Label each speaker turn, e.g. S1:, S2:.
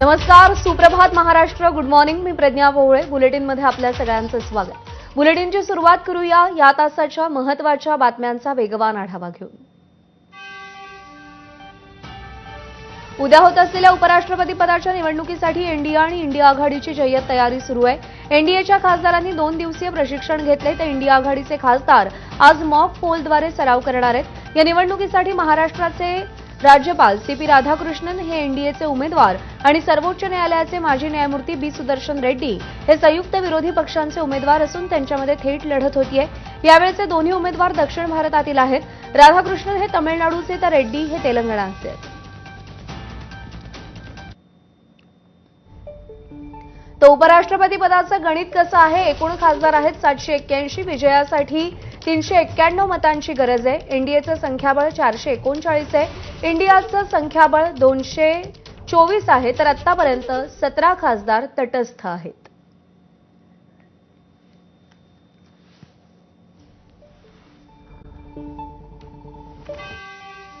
S1: नमस्कार सुप्रभात Maharashtra. Good morning मी प्रज्ञा पोवळे बुलेटिनमध्ये आपल्या सगळ्यांचं स्वागत. बुलेटिनची सुरुवात करूया या तासाच्या महत्त्वाच्या बातम्यांचा वेगवान आढावा घेऊन. उद्या होत असलेल्या उपराष्ट्रपती पदाच्या निवडणुकीसाठी एनडीए आणि इंडिया आघाडीची जय्यत तयारी सुरू आहे. एनडीएच्या खासदारांनी दोन दिवसीय प्रशिक्षण घेतले. तर इंडिया आघाडीचे खासदार आज मॉक पोलद्वारे सराव करणार आहेत. या निवडणुकीसाठी महाराष्ट्राचे राज्यपाल सी पी राधाकृष्णन हे एनडीएचे उमेदवार आणि सर्वोच्च न्यायालयाचे माजी न्यायमूर्ती बी सुदर्शन रेड्डी हे संयुक्त विरोधी पक्षांचे उमेदवार असून त्यांच्यामध्ये थेट लढत होतीये. यावेळेचे दोन्ही उमेदवार दक्षिण भारतातील आहेत. राधाकृष्णन हे तमिळनाडूचे तर रेड्डी हे तेलंगणाचे आहेत. तर उपराष्ट्रपती पदाचं गणित कसं आहे? एकूण खासदार आहेत सातशे एक्क्याऐंशी. विजयासाठी तीनशे एक्क्याण्णव मतांची गरज आहे. एनडीएचं संख्याबळ चारशे एकोणचाळीस आहे. इंडियाचं संख्याबळ दोनशे चोवीस आहे. तर आतापर्यंत सतरा खासदार तटस्थ आहेत.